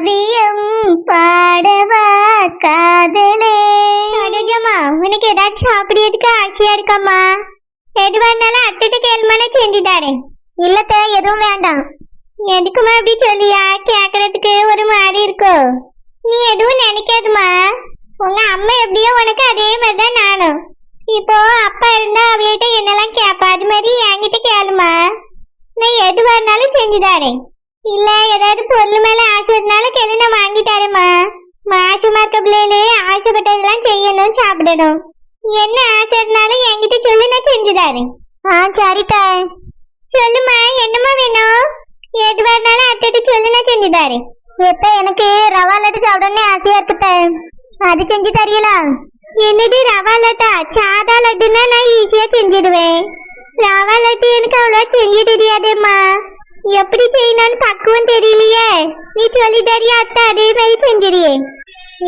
காவியம் பாடவா காதலே சரோஜம்மா உனக்கு ஏதாச்சும் சாப்பிடுறதுக்கு ஆசையா இருக்காம்மா எதுவா இருந்தாலும் அத்திட்டு கேள்மனை செஞ்சு தரேன் இல்லத்த எதுவும் வேண்டாம் எதுக்குமா அப்படி சொல்லியா கேக்குறதுக்கு ஒரு மாதிரி இருக்கும் நீ எதுவும் நினைக்காதுமா உங்க அம்மா எப்படியோ உனக்கு அதே மாதிரி தான் நானும் இப்போ அப்பா இருந்தா அவையிட்ட என்னெல்லாம் கேப்பா அது மாதிரி என்கிட்ட கேளுமா நான் எதுவா இருந்தாலும் செஞ்சு தரேன் இல்ல ஏதாவது பொருள் மேல ஆசை இருந்தாலும் நான் வாங்கி தரேம்மா. மாசமா இருக்க பிள்ளைகளே ஆசைப்பட்டதெல்லாம் செய்யணும் சாப்பிடணும். என்ன ஆசை என்கிட்ட சொல்லு நான் செஞ்சு தரேன். ஆ சரிட்டா சொல்லுமா என்னம்மா வேணும்? எதுவா இருந்தாலும் அத்தைட்டு சொல்லு நான் செஞ்சு தரேன். எப்ப எனக்கு ரவா லட்டு சாப்பிடணும்னு ஆசையா இருக்குத்த. அது செஞ்சு தரீங்களா? என்னது ரவா லட்டா? சாதா லட்டுன்னா நான் ஈஸியா செஞ்சிடுவேன். ரவா லட்டு எனக்கு அவ்வளோ செய்ய தெரியாதேம்மா. எப்படி செய்யணும்னு பக்குவம் தெரியலையே. நீ சொல்லி தரியா அத்தை அதே மாதிரி செஞ்சிரியே.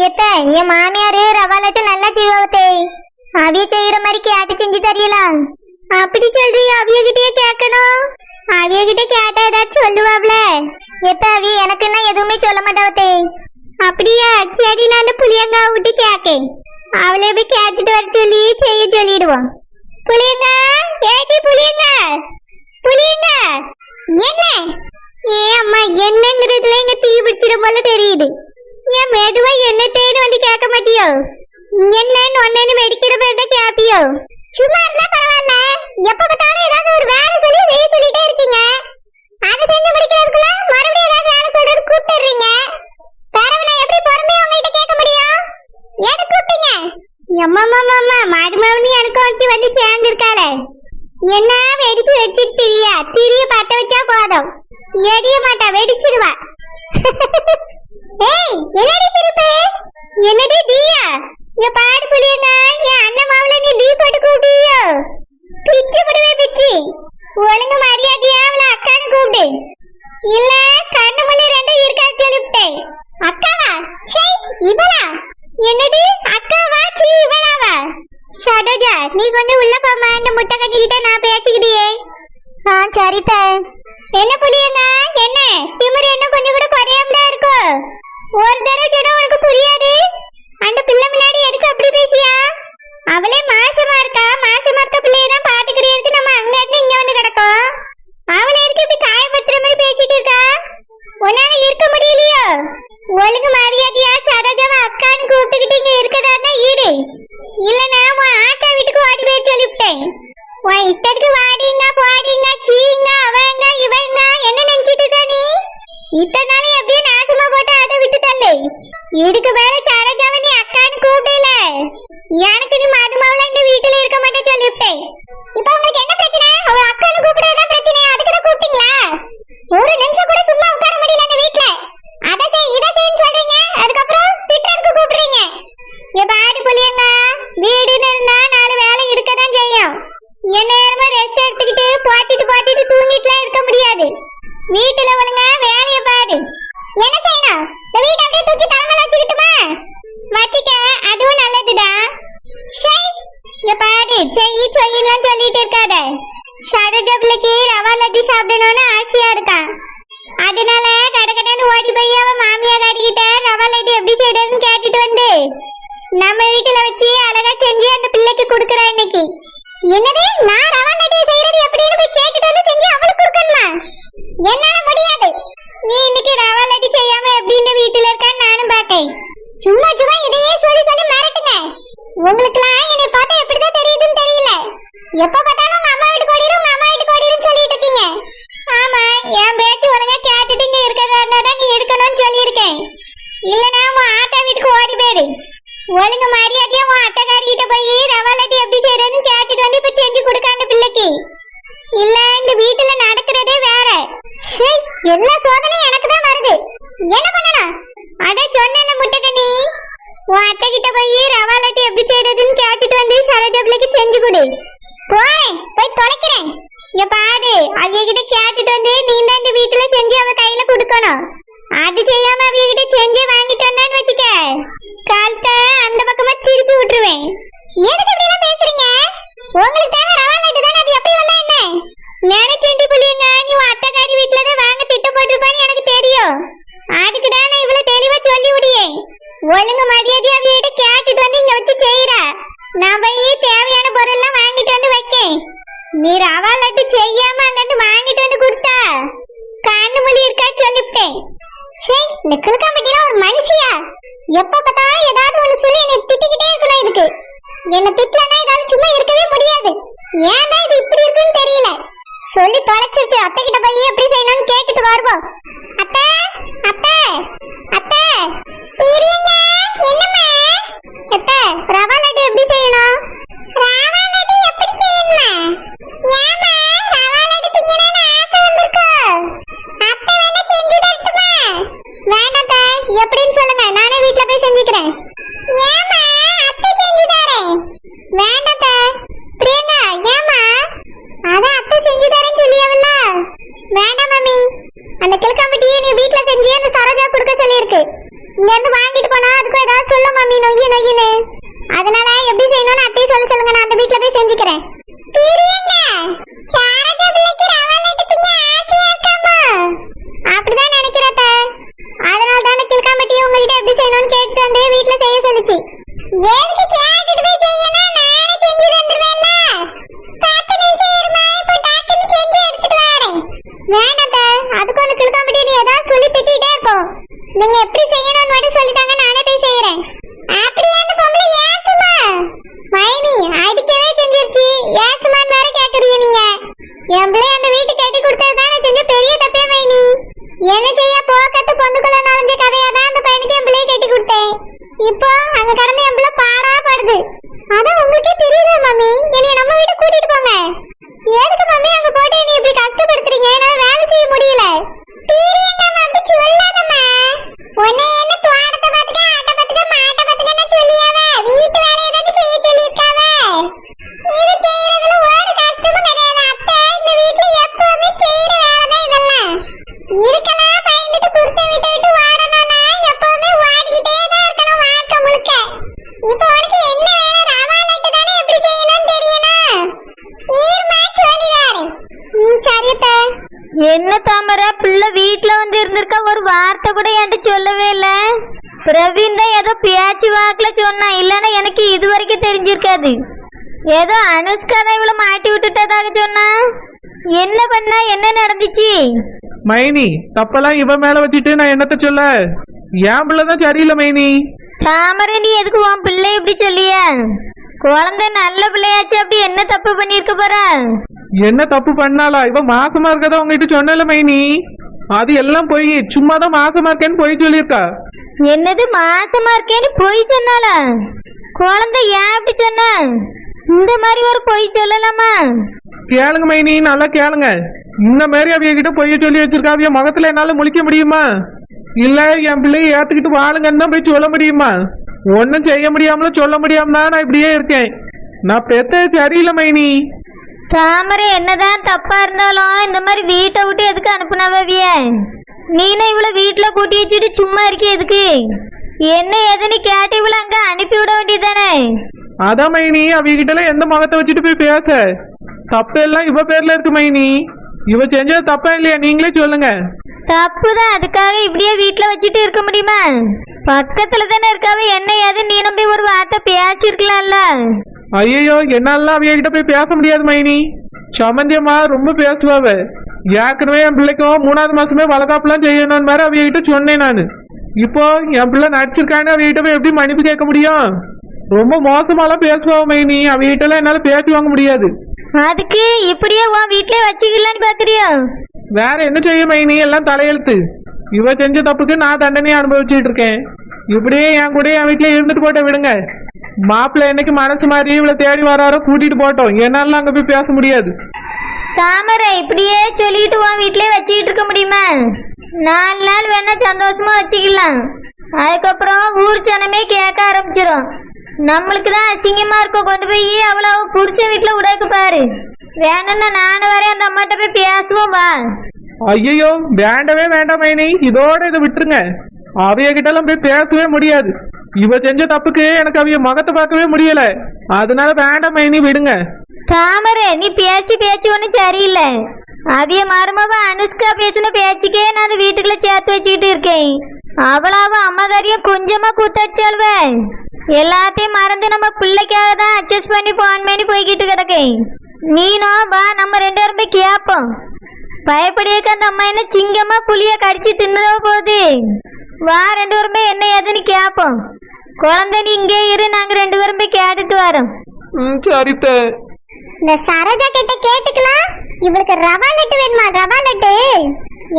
எத்த என் மாமியாரு ரவா லட்டு நல்லா செய்வாத்தே அவிய செய்யற மாதிரி கேட்டு செஞ்சு தெரியலாம். அப்படி சொல்றீ அவிய கிட்டயே கேட்கணும். அவிய கிட்ட கேட்டா ஏதாச்சும் சொல்லுவாப்ல. எத்த அவி எனக்குன்னா எதுவுமே சொல்ல மாட்டாவத்தே. அப்படியா சரி நான் அந்த புளியங்கா விட்டு கேட்கேன். அவளே போய் கேட்டுட்டு வர சொல்லி செய்ய சொல்லிடுவோம். புளியங்கா ஏடி புளியங்க புளியங்க. என்ன? ஏ அம்மா என்னங்கிறதுல இங்க தீ பிடிச்சிட போல தெரியுது. ஏன் மெதுவா என்ன தேடி வந்து கேட்க மாட்டியோ? என்னன்னு ஒன்னு வெடிக்கிற பேர்த கேப்பியோ? சும்மா இருந்தா பரவாயில்ல. எப்ப பார்த்தாலும் ஏதாவது ஒரு வேலை சொல்லி செய்ய சொல்லிட்டே இருக்கீங்க அதை செஞ்சு முடிக்கிறதுக்குள்ள மறுபடியும் ஏதாவது வேலை சொல்றது கூப்பிட்டுறீங்க தரவனை எப்படி பொறுமையா உங்ககிட்ட கேட்க முடியும் எது கூப்பிட்டீங்க அம்மா அம்மா அம்மா மருமவனி எனக்கு ஒருத்தி வந்து சேர்ந்திருக்காளே என்ன வெடிப்பு வச்சுட்டு திரியா திரிய பத்த வச்சா எடிய மாட்டா வெடிச்சிருவா. ஏய் என்னடி சிரிப்பு? என்னடி தீயா இங்க பாடு புளியங்க என் அண்ணன் மாவுல நீ தீ போட்டு கூப்பிட்டியோ? பிச்சு போடுவே பிச்சு. ஒழுங்கு மரியாதையா அவளை அக்கான்னு கூப்பிடு. இல்ல கண்ணு மொழி ரெண்டும் இருக்கா சொல்லிவிட்டேன். அக்காவா? சே இவளா? என்னடி? அக்காவா? சீ இவளாவா? ஷடோஜா நீ கொஞ்சம் உள்ள போமா இந்த முட்டை கட்டிக்கிட்ட நான் பேசிக்கிட்டியே. ஆ சரிட்ட என்ன புளியங்க என்ன? திமிரு என்ன கொஞ்சம் கூட குறையாமடா இருக்கு? ஒரு தடவை சொன்னா உனக்கு புரியாது? அந்த பிள்ளை முன்னாடி எதுக்கு அப்படி பேசியா? அவளே மாசமா இருக்கா? மாசமா இருக்க பிள்ளைய தான் பாத்துக்கிறதுக்கு நம்ம அங்க இருந்து இங்க வந்து கிடக்கோம். அவளை எதுக்கு இப்படி காயப்படுத்துற மாதிரி பேசிட்டு இருக்கா? உன்னால இருக்க முடியலையோ? ஒழுங்கு மரியாதையா சரோஜாவை அக்கான்னு கூப்பிட்டுக்கிட்டு இங்க இருக்கதா தான் ஈடு. இல்லைன்னா உன் ஆட்டா வீட்டுக்கு ஓடி போய் சொல்லிவிட்டேன். இஷ்டத்துக்கு வாடிங்க போடிங்க சீங்க அவங்க இவங்க என்ன நினைச்சிட்டு இருக்க நீ? இத்தனை நாள் எப்படியும் நாசமா போட்டு அதை விட்டு தள்ளு இதுக்கு மேல சரோஜாவை நீ அக்கான்னு கூப்பிடல. எனக்கு நீ மதுமாவில இந்த வீட்டுல இருக்க மாட்டே சொல்லிவிட்டேன். இப்ப உங்களுக்கு என்ன பிரச்சனை? அவ அக்கான்னு கூப்பிடாதான் பிரச்சனை அதுக்கு தான் கூப்பிட்டீங்களா? ஒரு நிமிஷம் கூட சும்மா உட்கார முடியல இந்த வீட்ல அதை செய் இதை செய்ன்னு சொல்றீங்க அதுக்கப்புறம் திட்டுறதுக்கு கூப்பிடுறீங்க இங்க பாரு புளியங்க வீடுன்னு இருந்தா நாலு வேலை இருக்கதான் செய்யும் என்ன நேரமா ரெஸ்ட் எடுத்துக்கிட்டு போட்டிட்டு போட்டிட்டு தூங்கிட்டுலாம் இருக்க முடியாது வீட்டுல ஒழுங்கா வேலைய பாரு. என்ன? செய்யணும் இந்த வீட்டை அப்படியே தூக்கி தலைமையில வச்சுக்கிட்டுமா? வச்சிக்க அதுவும் நல்லதுதான் ஷை இங்க பாரு. செய் சொல்லிடலாம் சொல்லிட்டு இருக்காத. பிள்ளைக்கு ரவா லட்டு சாப்பிடணும்னு ஆசையா இருக்கா? அதனால கடகடன்னு ஓடி போய் அவ மாமியார் கிட்ட ரவா லட்டு எப்படி செய்யறதுன்னு கேட்டுட்டு வந்து நம்ம வீட்டுல வச்சு அழகா செஞ்சு அந்த பிள்ளைக்கு கொடுக்குறா இன்னைக்கு. என்னது? நான் ரவா லட்டு செய்யறது எப்படின்னு போய் கேட்டுட்டு வந்து செஞ்சு அவளுக்கு கொடுக்கணுமா? என்னால முடியாது. நீ இன்னைக்கு ரவா லட்டு செய்யாம எப்படி இந்த வீட்டுல இருக்கான்னு நானும் பாக்கேன் சும்மா சும்மா இதையே சொல்லி சொல்லி மிரட்டுங்க. உங்களுக்குலாம் என்னை பார்த்தா எப்படிதான் தெரியுதுன்னு தெரியல. எப்ப பார்த்தாலும் என்ன பண்ணனா அட சொன்ன நீ ரவா லட்டு செய்யாம அங்கிட்டு வாங்கிட்டு வந்து கொடுத்தா? கண்ணு மொழி இருக்கா சொல்லிவிட்டேன். ஷே இந்த கிழக்காம்பட்டியில ஒரு மனுஷியா? எப்ப பார்த்தாலும் ஏதாவது ஒண்ணு சொல்லி என்னை திட்டிக்கிட்டே இருக்கணும் இதுக்கு. என்ன திட்டலன்னா இதால சும்மா இருக்கவே முடியாது. ஏன் இது இப்படி இருக்குன்னு தெரியல. சொல்லி தொலைச்சிருச்சு அத்தை கிட்ட போய் எப்படி செய்யணும்னு கேட்டுட்டு வருவோம். அத்தை அத்தை அத்தை. இருங்க அத்தை ரவா லட்டு எப்படி செய்யணும் ரவா லட்டு எப்படி செய்யணுமா ஏம்மா ரவா லட்டு திங்கணும்னு ஆசை வந்திருக்கு அத்தை வேணா செஞ்சு தரட்டுமா வேண்டாம் அத்தை எப்படின்னு சொல்லுங்க நானே வீட்ல போய் செஞ்சுக்கிறேன் ஏம்மா அத்தை செஞ்சு தரேன் வேண்டாம் அத்தை பிரியங்கா ஏம்மா அதான் அத்தை செஞ்சு தரேன்னு சொல்லியாவல்ல வேண்டாம் மம்மி அந்த கிழக்காம்பட்டியை நீ வீட்ல செஞ்சு அந்த சரோஜா கொடுக்க சொல்லியிருக்கு இங்க இருந்து வாங்கிட்டு போனா அதுக்கு ஏதாவது சொல்ல மம்மி நொய்யு நொய்யுன்னு. அதனால எப்படி செய்யணும்னு அத்தையை சொல்ல சொல்லுங்க நான் அந்த வீட்ல போய் செஞ்சுக்கிறேன். பிரியங்க அப்படிதான் அதனால தான் கிழக்காம்பட்டியை உங்ககிட்ட எப்படி செய்யணும்னு கேட்டுட்டு வந்து வீட்டுல செய்ய சொல்லுச்சு. ஏன் கேட்டுட்டு போய் செய்யணும் நானே செஞ்சு தந்துருவேன்ல பத்து நிமிஷம் இருமா இப்போ டக்குன்னு செஞ்சு எடுத்துட்டு வரேன் வேண்டாம் அத்தை. அதுக்கு வந்து கிழக்காம்பட்டி நீ ஏதாவது சொல்லி திட்டிட்டே இருக்கும் நீங்க எப்படி செய்யணும்னு மட்டும் சொல்லிட்டாங்க நானே போய் செய்யறேன் அப்படியே அந்த பொம்பளை ஏசுமா மைனி அடிக்கவே செஞ்சிருச்சு ஏசுமான்னு வேற கேக்குறீங்க நீங்க? என் பிள்ளை அந்த வீட்டுக்கு கட்டி கொடுத்தது தான் செஞ்ச பெரிய தப்பே மைனி. என்ன செய்ய போக்கத்து பொந்துக்குள்ள நடந்த கதையா தான் அந்த பையனுக்கு என் பிள்ளையை கட்டி கொடுத்தேன். இப்போ அங்க கடந்து என் பிள்ளை பாடா படுது. அதான் உங்களுக்கே தெரியுது மம்மி? என்னைய நம்ம வீட்டுக்கு கூட்டிட்டு போங்க. எதுக்கு மம்மி அங்க போட்டு என்னை இப்படி கஷ்டப்படுத்துறீங்க? என்னால வேலை செய்ய முடியல. பீரியங்கம்மா அப்படி சொல்லாதம்மா உன்னை என்ன தோட்டத்தை பார்த்துக்க ஆட்டை பார்த்துக்க மாட்டை பார்த்துக்கன்னு சொல்லியாவ வீட்டு வேலையை தானே செய்ய சொல்லியிருக்காவ இது செய்யறதுல ஒரு கஷ்டமும் கிடையாது அத்தை இந்த வீட்டுல எப்பவுமே செய்யற வேலை தான் இதெல்லாம் இதுக்கெல்லாம் பயந்துட்டு புருஷன் வீட்டை விட்டு ஓடணும்னா எப்பவுமே ஓடிக்கிட்டே தான் இருக்கணும் வாழ்க்கை முழுக்க இப்போ உனக்கு என்ன வேணும்? ரவா லட்டு தானே எப்படி செய்யணும்னு தெரியணும்? ஈர்மா சொல்லிதாரே. ம் சரி அத்தை. என்ன தாமரை பிள்ளை வீட்ல வந்து இருந்திருக்கா? ஒரு வார்த்தை கூட என்கிட்ட சொல்லவே இல்ல. பிரவீன் தான் ஏதோ பேச்சு வாக்குல சொன்னான் இல்லைன்னா எனக்கு இது வரைக்கும் தெரிஞ்சிருக்காது. ஏதோ அனுஷ்கா தான் இவ்வளவு மாட்டி விட்டுட்டதாக சொன்னா. என்ன பண்ணா? என்ன நடந்துச்சு? மைனி தப்பெல்லாம் இவ மேல வச்சுட்டு நான் என்னத்த சொல்ல? என் பிள்ளைதான் சரியில்லை மைனி. நீ எதுக்கு உன் பிள்ளை இப்படி சொல்லிய? குழந்தை நல்ல பிள்ளையாச்சு அப்படி என்ன தப்பு பண்ணிருக்க போறா? என்ன தப்பு பண்ணாளா? இவ மாசமா இருக்கதா உங்ககிட்ட சொன்னல மைனி அது எல்லாம் போய் சும்மா தான் மாசமா இருக்கேன்னு போய் சொல்லியிருக்கா. என்னது மாசமா இருக்கேன்னு பொய் சொன்னாளா? குழந்தை ஏன் அப்படி சொன்ன? இந்த மாதிரி ஒரு பொய் சொல்லலாமா? கேளுங்க மைனி நல்லா கேளுங்க. இந்த மாதிரி அவிய கிட்ட பொய்ய சொல்லி வச்சிருக்கா அவிய முகத்துல என்னால முழிக்க முடியுமா? இல்ல என் பிள்ளைய ஏத்துக்கிட்டு வாழுங்கன்னு தான் போய் சொல்ல முடியுமா? ஒன்னும் செய்ய முடியாமல சொல்ல முடியாம தான் நான் இப்படியே இருக்கேன். நான் பெத்த சரியில்லை மைனி. தாமரை என்னதான் தப்பா இருந்தாலும் இந்த மாதிரி வீட்டை விட்டு எதுக்கு அனுப்புனவிய நீனே இவ்வளவு வீட்டுல கூட்டி வச்சுட்டு சும்மா இருக்க எதுக்கு? என்ன ஏதுன்னு கேட்டு இவ்வளவு அங்க அனுப்பி விட வேண்டியதானே அதான் மைனி அவிகிட்ட எல்லாம் எந்த முகத்தை வச்சுட்டு போய் பேச? தப்பெல்லாம் இவ பேர்ல இருக்கு மைனி. இவ செஞ்சது தப்பா இல்லையா? நீங்களே சொல்லுங்க. தப்புதான். அதுக்காக இப்படியே வீட்டுல வச்சுட்டு இருக்க முடியுமா? பக்கத்துல தானே இருக்காவ என்ன ஏது நீ நம்பி ஒரு வார்த்தை பேசிருக்கலாம்ல ஐயோ என்னால அவிகிட்ட போய் பேச முடியாது மைனி. சமந்தியம்மா ரொம்ப பேசுவாவ ஏற்கனவே என் பிள்ளைக்கும் மூணாவது மாசமே வளகாப்புலாம் செய்யணும்னு மாதிரி அவிகிட்ட சொன்னேன் நானு. இப்போ என் பிள்ளை நடிச்சிருக்கான்னு அவிகிட்ட போய் எப்படி மன்னிப்பு கேட்க முடியும்? ரொம்ப மோசமாலாம் பேசுவாவ மைனி. அவிகிட்ட எல்லாம் என்னால பேசி வாங்க முடியாது. அதுக்கு இப்படியே உன் வீட்லயே வச்சுக்கலான்னு பாக்குறியோ? வேற என்ன செய்ய மைனி? எல்லாம் தலையெழுத்து. இவ செஞ்ச தப்புக்கு நான் தண்டனையை அனுபவிச்சுட்டு இருக்கேன் இப்படியே என் கூட என் வீட்டுல இருந்துட்டு போட்ட விடுங்க. மாப்பிள்ள என்னைக்கு மனசு மாதிரி இவளை தேடி வராரோ கூட்டிட்டு போட்டோம். என்னால அங்க போய் பேச முடியாது. தாமரை இப்படியே சொல்லிட்டு உன் வீட்லயே வச்சுக்கிட்டு இருக்க முடியுமா? நாலு நாள் வேணா சந்தோஷமா வச்சுக்கலாம். அதுக்கப்புறம் ஊர் ஜனமே கேட்க ஆரம்பிச்சிடும் நம்மளுக்கு தான் அசிங்கமா இருக்க கொண்டு போய் அவ்வளவு புருஷன் வீட்டுல உடைக்கு பாரு. வேணும்னா நானும் வரேன் அந்த அம்மாட்ட போய் பேசுவோம் ஐயோ வேண்டவே வேண்டாம் மைனி. இதோட இதை விட்டுருங்க. அவைய கிட்ட எல்லாம் போய் பேசவே முடியாது. இவ செஞ்ச தப்புக்கு எனக்கு அவைய முகத்தை பார்க்கவே முடியல. அதனால வேண்டாம் மைனி விடுங்க. தாமரை நீ பேசி பேச்சு ஒன்றும் சரியில்லை. அவிய மருமவ அனுஷ்கா பேசின பேச்சுக்கே நான் அந்த வீட்டுக்குள்ள சேர்த்து வச்சுக்கிட்டு இருக்கேன். அவளாவ அம்மாக்காரியும் கொஞ்சமா கூத்தடிச்சாள்வ. எல்லாத்தையும் மறந்து நம்ம பிள்ளைக்காக தான் அட்ஜஸ்ட் பண்ணி போன் பண்ணி போய்கிட்டு கிடக்கேன். நீனும் வா நம்ம ரெண்டு பேரும் போய் கேட்போம் பயப்படியாக்க அந்த அம்மா என்ன சிங்கமா புளிய கடிச்சு தின்னுதோ போகுது வா ரெண்டு பேரும் போய் என்ன ஏதுன்னு கேட்போம் குழந்தை நீ இங்கே இரு நாங்க ரெண்டு பேரும் போய் கேட்டுட்டு வரோம். ம் சரித்த இந்த சரோஜா கிட்ட கேட்டுக்கலாம். இவளுக்கு ரவா லட்டு வேணுமா ரவா லட்டு?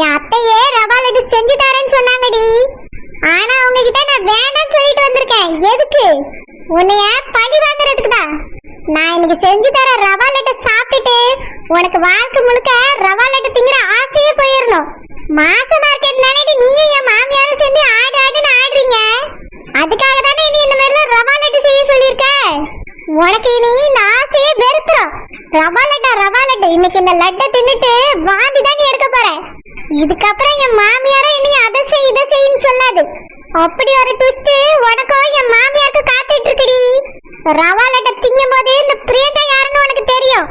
என் அத்தையே ரவா லட்டு செஞ்சு தரேன்னு சொன்னாங்கடி. ஆனா அவங்க கிட்ட நான் வேண்டாம்னு சொல்லிட்டு வந்திருக்கேன். எதுக்கு? உன்னைய பழி நான் இன்னைக்கு செஞ்சு தர ரவா லட்டு சாப்பிட்டுட்டு உனக்கு வாழ்க்கை முழுக்க ரவா லட்டு திங்கிற ஆசையே போயிடணும் மாச மார்க்கெட் நினைட்டு நீயும் என் மாமியாரும் சேர்ந்து ஆடு ஆடுன்னு ஆடுறீங்க. அதுக்காக தானே நீ இந்த மாதிரிலாம் ரவா லட்டு செய்ய சொல்லியிருக்க? உனக்கு இனி இந்த ஆசையே வெறுத்துரும். ரவா லட்டா ரவா லட்டு. இன்னைக்கு இந்த லட்டை தின்னுட்டு வாந்தி தான் எடுக்க போறேன். இதுக்கப்புறம் என் மாமியாரும் இனி அதை செய் இதை செய்ன்னு சொல்லாது. அப்படி ஒரு ட்விஸ்ட் உனக்கும் என் மாமியாருக்கு காத்துட்டு இருக்குடி. ரவா லட்டை திங்கும் போது இந்த பிரியங்கா யாருன்னு உனக்கு தெரியும்.